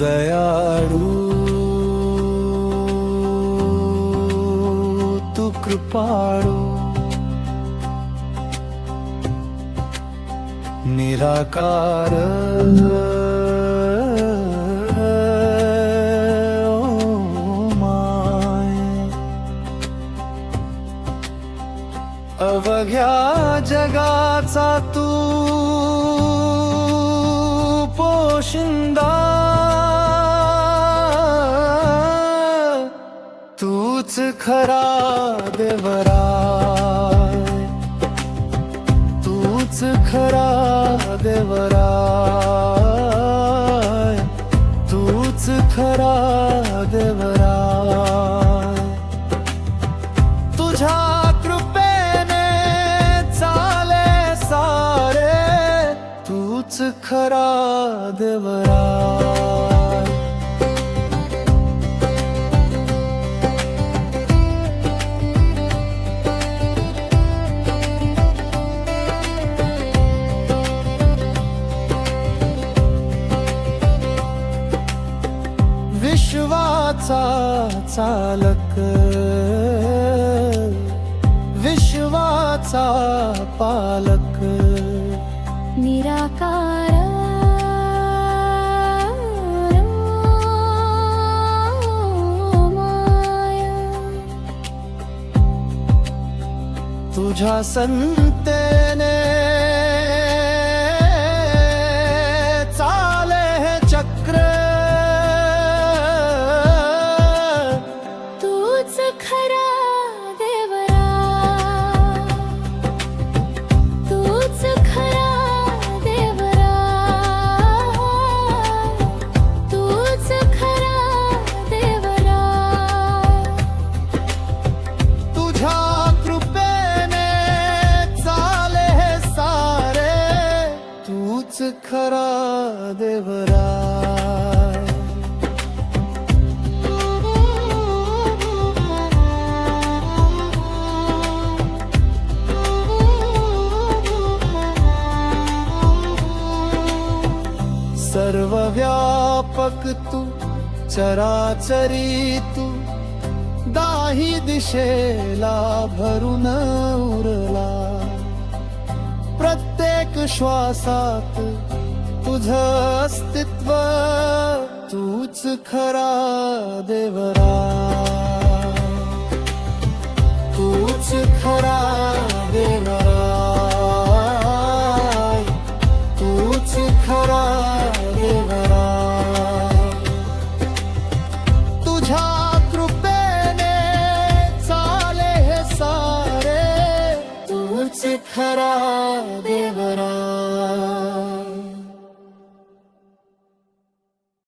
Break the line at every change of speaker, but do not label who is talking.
દયાળુ તું કૃપાળુ નિરાકાર अवघ्या जगाचा तू पोशिंदा खरा देवराय तूच खरा देवराय तूच खरा देवराय तुझ्या कृपेने चाले सारे. तूच खरा देवराय चालक. विश्वाचा पालक.
निराकार. माया
तुझ्या
खरा
देवराय। सर्व व्यापक तू चराचरी तू दाही दिशेला भरून उरला प्रत्येक श्वासात तुझ अस्तित्व तूच खरा देवरा. तूच खरा देवरा. तूच खरा देवरा. तुझ्या खरा देवरा